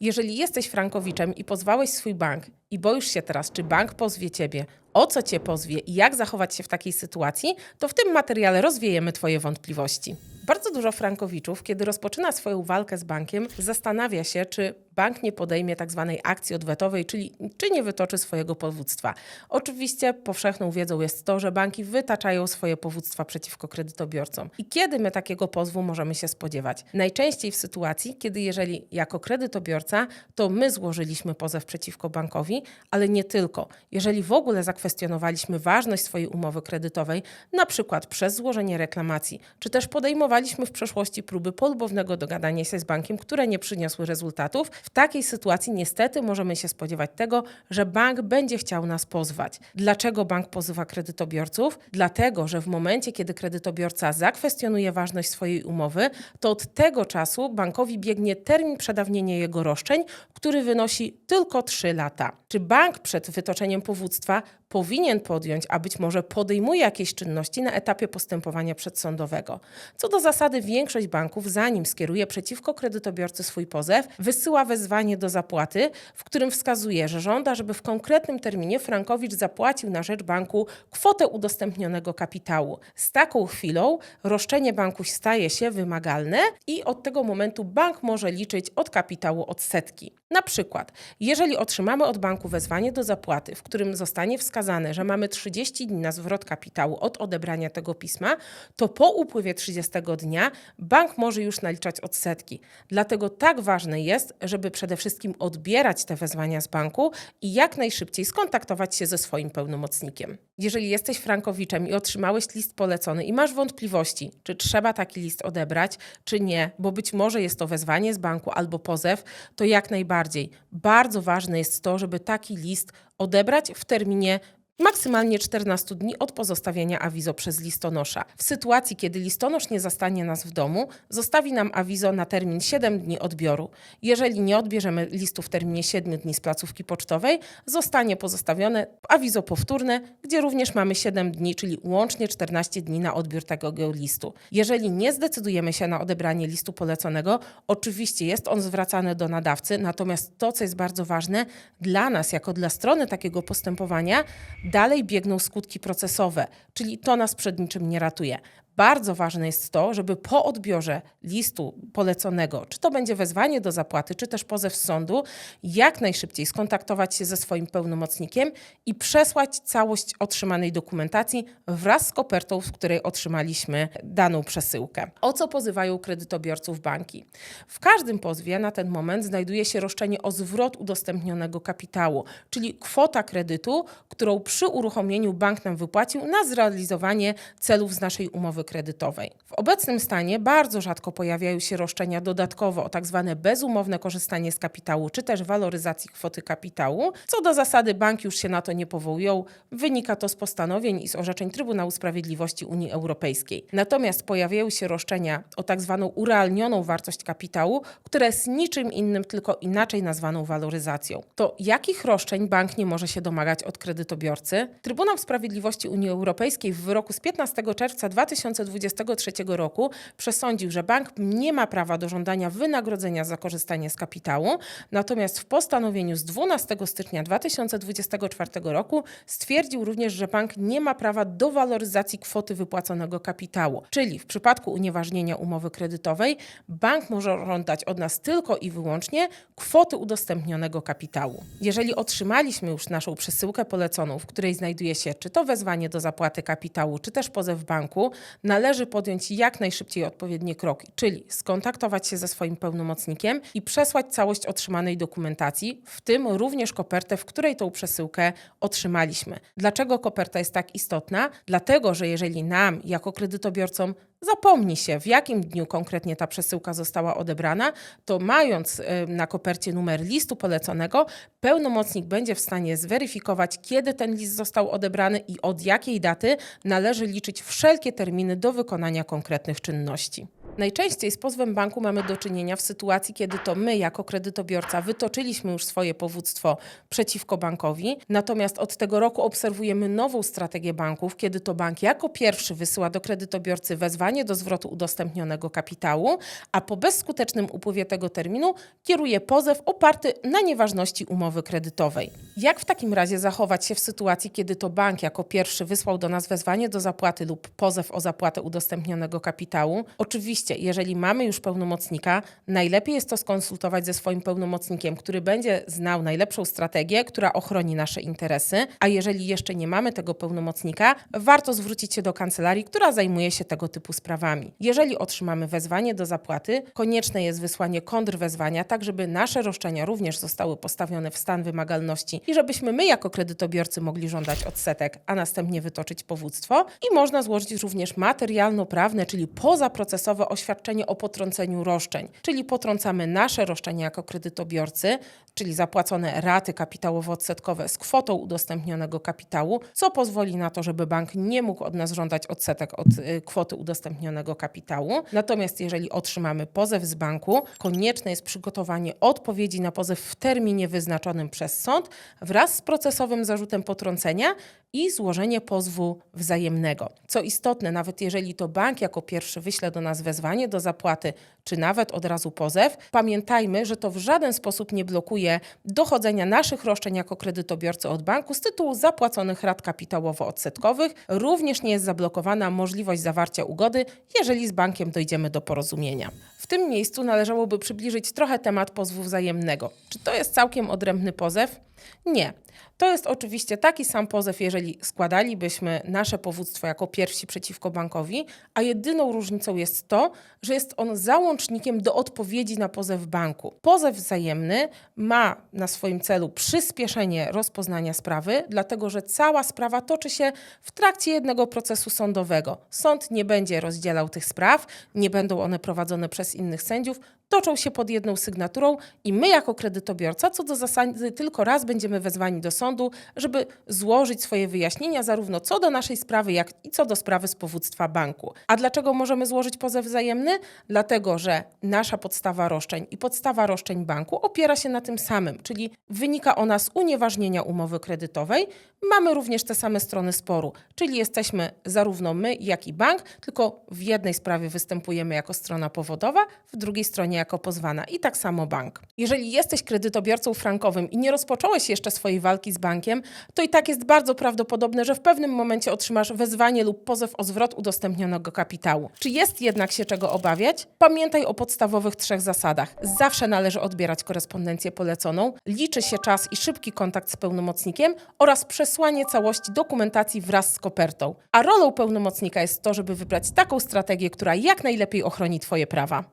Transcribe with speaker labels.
Speaker 1: Jeżeli jesteś frankowiczem i pozwałeś swój bank i boisz się teraz, czy bank pozwie ciebie, o co cię pozwie i jak zachować się w takiej sytuacji, to w tym materiale rozwiejemy Twoje wątpliwości. Bardzo dużo frankowiczów, kiedy rozpoczyna swoją walkę z bankiem, zastanawia się, czy bank nie podejmie tak zwanej akcji odwetowej, czyli czy nie wytoczy swojego powództwa. Oczywiście powszechną wiedzą jest to, że banki wytaczają swoje powództwa przeciwko kredytobiorcom. I kiedy my takiego pozwu możemy się spodziewać? Najczęściej w sytuacji, kiedy jeżeli jako kredytobiorca, to my złożyliśmy pozew przeciwko bankowi, ale nie tylko. Jeżeli w ogóle zakwestionowaliśmy ważność swojej umowy kredytowej, na przykład przez złożenie reklamacji, czy też podejmowaliśmy w przeszłości próby polubownego dogadania się z bankiem, które nie przyniosły rezultatów, w takiej sytuacji niestety możemy się spodziewać tego, że bank będzie chciał nas pozwać. Dlaczego bank pozywa kredytobiorców? Dlatego, że w momencie, kiedy kredytobiorca zakwestionuje ważność swojej umowy, to od tego czasu bankowi biegnie termin przedawnienia jego roszczeń, który wynosi tylko 3 lata. Czy bank przed wytoczeniem powództwa powinien podjąć, a być może podejmuje jakieś czynności na etapie postępowania przedsądowego? Co do zasady, większość banków, zanim skieruje przeciwko kredytobiorcy swój pozew, wysyła wezwanie do zapłaty, w którym wskazuje, że żąda, żeby w konkretnym terminie Frankowicz zapłacił na rzecz banku kwotę udostępnionego kapitału. Z taką chwilą roszczenie banku staje się wymagalne i od tego momentu bank może liczyć od kapitału odsetki. Na przykład, jeżeli otrzymamy od banku wezwanie do zapłaty, w którym zostanie wskazane, że mamy 30 dni na zwrot kapitału od odebrania tego pisma, to po upływie 30 dnia bank może już naliczać odsetki. Dlatego tak ważne jest, żeby przede wszystkim odbierać te wezwania z banku i jak najszybciej skontaktować się ze swoim pełnomocnikiem. Jeżeli jesteś frankowiczem i otrzymałeś list polecony i masz wątpliwości, czy trzeba taki list odebrać, czy nie, bo być może jest to wezwanie z banku albo pozew, to jak najbardziej. Bardzo ważne jest to, żeby taki list odebrać w terminie maksymalnie 14 dni od pozostawienia awizo przez listonosza. W sytuacji, kiedy listonosz nie zastanie nas w domu, zostawi nam awizo na termin 7 dni odbioru. Jeżeli nie odbierzemy listu w terminie 7 dni z placówki pocztowej, zostanie pozostawione awizo powtórne, gdzie również mamy 7 dni, czyli łącznie 14 dni na odbiór tego listu. Jeżeli nie zdecydujemy się na odebranie listu poleconego, oczywiście jest on zwracany do nadawcy, natomiast to, co jest bardzo ważne dla nas, jako dla strony takiego postępowania, dalej biegną skutki procesowe, czyli to nas przed niczym nie ratuje. Bardzo ważne jest to, żeby po odbiorze listu poleconego, czy to będzie wezwanie do zapłaty, czy też pozew sądu, jak najszybciej skontaktować się ze swoim pełnomocnikiem i przesłać całość otrzymanej dokumentacji wraz z kopertą, w której otrzymaliśmy daną przesyłkę. O co pozywają kredytobiorców banki? W każdym pozwie na ten moment znajduje się roszczenie o zwrot udostępnionego kapitału, czyli kwota kredytu, którą przy uruchomieniu bank nam wypłacił na zrealizowanie celów z naszej umowy kredytowej. W obecnym stanie bardzo rzadko pojawiają się roszczenia dodatkowo o tak zwane bezumowne korzystanie z kapitału, czy też waloryzacji kwoty kapitału. Co do zasady banki już się na to nie powołują. Wynika to z postanowień i z orzeczeń Trybunału Sprawiedliwości Unii Europejskiej. Natomiast pojawiają się roszczenia o tak zwaną urealnioną wartość kapitału, która jest niczym innym, tylko inaczej nazwaną waloryzacją. To jakich roszczeń bank nie może się domagać od kredytobiorcy? Trybunał Sprawiedliwości Unii Europejskiej w wyroku z 15 czerwca 2000 2023 roku przesądził, że bank nie ma prawa do żądania wynagrodzenia za korzystanie z kapitału, natomiast w postanowieniu z 12 stycznia 2024 roku stwierdził również, że bank nie ma prawa do waloryzacji kwoty wypłaconego kapitału. Czyli w przypadku unieważnienia umowy kredytowej bank może żądać od nas tylko i wyłącznie kwoty udostępnionego kapitału. Jeżeli otrzymaliśmy już naszą przesyłkę poleconą, w której znajduje się czy to wezwanie do zapłaty kapitału, czy też pozew banku, należy podjąć jak najszybciej odpowiednie kroki, czyli skontaktować się ze swoim pełnomocnikiem i przesłać całość otrzymanej dokumentacji, w tym również kopertę, w której tą przesyłkę otrzymaliśmy. Dlaczego koperta jest tak istotna? Dlatego, że jeżeli nam, jako kredytobiorcom, zapomni się, w jakim dniu konkretnie ta przesyłka została odebrana, to mając y, na kopercie numer listu poleconego, pełnomocnik będzie w stanie zweryfikować, kiedy ten list został odebrany i od jakiej daty należy liczyć wszelkie terminy do wykonania konkretnych czynności. Najczęściej z pozwem banku mamy do czynienia w sytuacji, kiedy to my, jako kredytobiorca, wytoczyliśmy już swoje powództwo przeciwko bankowi, natomiast od tego roku obserwujemy nową strategię banków, kiedy to bank jako pierwszy wysyła do kredytobiorcy wezwanie do zwrotu udostępnionego kapitału, a po bezskutecznym upływie tego terminu kieruje pozew oparty na nieważności umowy kredytowej. Jak w takim razie zachować się w sytuacji, kiedy to bank jako pierwszy wysłał do nas wezwanie do zapłaty lub pozew o zapłatę udostępnionego kapitału? Oczywiście, jeżeli mamy już pełnomocnika, najlepiej jest to skonsultować ze swoim pełnomocnikiem, który będzie znał najlepszą strategię, która ochroni nasze interesy, a jeżeli jeszcze nie mamy tego pełnomocnika, warto zwrócić się do kancelarii, która zajmuje się tego typu sprawami. Jeżeli otrzymamy wezwanie do zapłaty, konieczne jest wysłanie kontrwezwania, tak żeby nasze roszczenia również zostały postawione w stan wymagalności i żebyśmy my jako kredytobiorcy mogli żądać odsetek, a następnie wytoczyć powództwo. I można złożyć również materialno-prawne, czyli pozaprocesowe oświadczenie o potrąceniu roszczeń, czyli potrącamy nasze roszczenia jako kredytobiorcy, czyli zapłacone raty kapitałowo-odsetkowe z kwotą udostępnionego kapitału, co pozwoli na to, żeby bank nie mógł od nas żądać odsetek od y, kwoty udostępnionego kapitału. Natomiast jeżeli otrzymamy pozew z banku, konieczne jest przygotowanie odpowiedzi na pozew w terminie wyznaczonym przez sąd wraz z procesowym zarzutem potrącenia i złożenie pozwu wzajemnego. Co istotne, nawet jeżeli to bank jako pierwszy wyśle do nas wezwanie do zapłaty, czy nawet od razu pozew, pamiętajmy, że to w żaden sposób nie blokuje dochodzenia naszych roszczeń jako kredytobiorcy od banku z tytułu zapłaconych rat kapitałowo-odsetkowych. Również nie jest zablokowana możliwość zawarcia ugody, jeżeli z bankiem dojdziemy do porozumienia. W tym miejscu należałoby przybliżyć trochę temat pozwu wzajemnego. Czy to jest całkiem odrębny pozew? Nie. To jest oczywiście taki sam pozew, jeżeli składalibyśmy nasze powództwo jako pierwsi przeciwko bankowi, a jedyną różnicą jest to, że jest on załącznikiem do odpowiedzi na pozew banku. Pozew wzajemny ma na swoim celu przyspieszenie rozpoznania sprawy, dlatego że cała sprawa toczy się w trakcie jednego procesu sądowego. Sąd nie będzie rozdzielał tych spraw, nie będą one prowadzone przez innych sędziów, toczą się pod jedną sygnaturą i my jako kredytobiorca co do zasady tylko raz będziemy wezwani do sądu, żeby złożyć swoje wyjaśnienia zarówno co do naszej sprawy, jak i co do sprawy z powództwa banku. A dlaczego możemy złożyć pozew wzajemny? Dlatego, że nasza podstawa roszczeń i podstawa roszczeń banku opiera się na tym samym, czyli wynika ona z unieważnienia umowy kredytowej. Mamy również te same strony sporu, czyli jesteśmy zarówno my, jak i bank, tylko w jednej sprawie występujemy jako strona powodowa, w drugiej stronie jako pozwana i tak samo bank. Jeżeli jesteś kredytobiorcą frankowym i nie rozpocząłeś jeszcze swojej walki z bankiem, to i tak jest bardzo prawdopodobne, że w pewnym momencie otrzymasz wezwanie lub pozew o zwrot udostępnionego kapitału. Czy jest jednak się czego obawiać? Pamiętaj o podstawowych trzech zasadach. Zawsze należy odbierać korespondencję poleconą, liczy się czas i szybki kontakt z pełnomocnikiem oraz przesłanie całości dokumentacji wraz z kopertą. A rolą pełnomocnika jest to, żeby wybrać taką strategię, która jak najlepiej ochroni Twoje prawa.